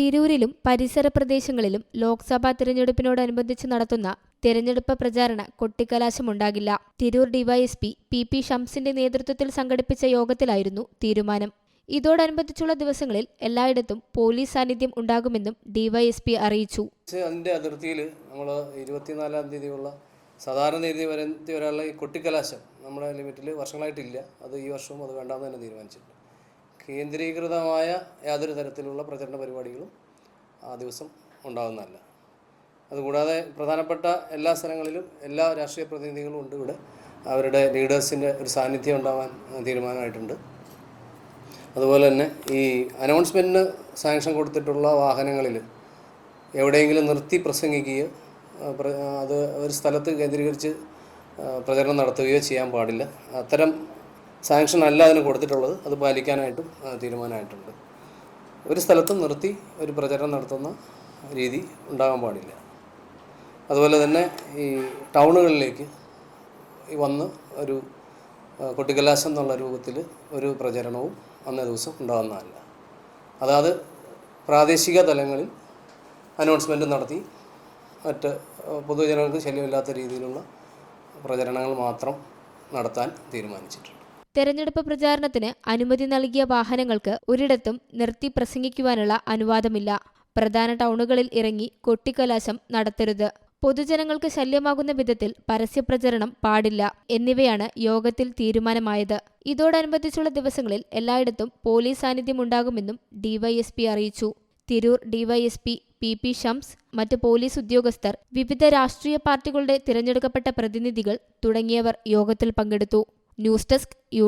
തിരൂരിലും പരിസര പ്രദേശങ്ങളിലും ലോക്സഭാ തിരഞ്ഞെടുപ്പിനോടനുബന്ധിച്ച് നടത്തുന്ന തിരഞ്ഞെടുപ്പ് പ്രചാരണ കൊട്ടിക്കലാശമുണ്ടാകില്ല. തിരൂർ ഡിവൈഎസ്പി പി പി ഷംസിന്റെ നേതൃത്വത്തിൽ സംഘടിപ്പിച്ച യോഗത്തിലായിരുന്നു തീരുമാനം. ഇതോടനുബന്ധിച്ചുള്ള ദിവസങ്ങളിൽ എല്ലായിടത്തും പോലീസ് സാന്നിധ്യം ഉണ്ടാകുമെന്നും ഡിവൈഎസ്പി അറിയിച്ചു. അതിന്റെ അതിർത്തിയിൽ നമ്മൾ ഇരുപത്തിനാലാം തീയതിയുള്ള സാധാരണ തീയതി വരെ വരെയുള്ള ഈ കൊട്ടിക്കലാശം നമ്മുടെ ലിമിറ്റിൽ വർഷങ്ങളായിട്ടില്ല. അത് ഈ വർഷവും അത് വേണ്ടാന്ന് തന്നെ തീരുമാനിച്ചിട്ടുണ്ട്. കേന്ദ്രീകൃതമായ യാതൊരു തരത്തിലുള്ള പ്രചരണ പരിപാടികളും ആ ദിവസം ഉണ്ടാകുന്നതല്ല അതുകൂടാതെ പ്രധാനപ്പെട്ട എല്ലാ സ്ഥലങ്ങളിലും എല്ലാ രാഷ്ട്രീയ പ്രതിനിധികളും ഉണ്ട് ഇവിടെ. അവരുടെ ലീഡേഴ്സിന്റെ ഒരു സാന്നിധ്യം ഉണ്ടാവാൻ തീരുമാനമായിട്ടുണ്ട്. അതുപോലെ തന്നെ ഈ അനൗൺസ്മെന്റിന് സാങ്ഷൻ കൊടുത്തിട്ടുള്ള വാഹനങ്ങളിൽ എവിടെയെങ്കിലും നിർത്തി പ്രസംഗിക്കുകയോ അത് ഒരു സ്ഥലത്ത് കേന്ദ്രീകരിച്ച് പ്രചരണം നടത്തുകയോ ചെയ്യാൻ പാടില്ല. അത്തരം സാങ്ഷൻ അല്ല അതിന് കൊടുത്തിട്ടുള്ളത്. അത് പാലിക്കാനായിട്ടും തീരുമാനമായിട്ടുണ്ട്. ഒരു സ്ഥലത്തും നിർത്തി ഒരു പ്രചരണം നടത്തുന്ന രീതി ഉണ്ടാകാൻ പാടില്ല. അതുപോലെ തന്നെ ഈ ടൗണുകളിലേക്ക് വന്ന് ഒരു കൊട്ടിക്കലാശം എന്നുള്ള രൂപത്തിൽ ഒരു പ്രചരണവും അന്നേ ദിവസം ഉണ്ടാകുന്നതല്ല. അതായത് പ്രാദേശിക തലങ്ങളിൽ അനൗൺസ്മെന്റ് നടത്തി മറ്റ് പൊതുജനങ്ങൾക്ക് ശല്യമില്ലാത്ത രീതിയിലുള്ള പ്രചരണങ്ങൾ മാത്രം നടത്താൻ തീരുമാനിച്ചിട്ടുണ്ട്. തെരഞ്ഞെടുപ്പ് പ്രചാരണത്തിന് അനുമതി നൽകിയ വാഹനങ്ങൾക്ക് ഒരിടത്തും നിർത്തി പ്രസംഗിക്കുവാനുള്ള അനുവാദമില്ല. പ്രധാന ടൗണുകളിൽ ഇറങ്ങി കൊട്ടിക്കലാശം നടത്തരുത്. പൊതുജനങ്ങൾക്ക് ശല്യമാകുന്ന വിധത്തിൽ പരസ്യപ്രചരണം പാടില്ല എന്നിവയാണ് യോഗത്തിൽ തീരുമാനമായത്. ഇതോടനുബന്ധിച്ചുള്ള ദിവസങ്ങളിൽ എല്ലായിടത്തും പോലീസ് സാന്നിധ്യം ഉണ്ടാകുമെന്നും ഡിവൈഎസ്പി അറിയിച്ചു. Tirur DYSP P P Shams മറ്റ് പോലീസ് ഉദ്യോഗസ്ഥർ വിവിധ രാഷ്ട്രീയ പാർട്ടികളുടെ തിരഞ്ഞെടുക്കപ്പെട്ട പ്രതിനിധികൾ തുടങ്ങിയവർ യോഗത്തിൽ പങ്കെടുത്തു. News desk U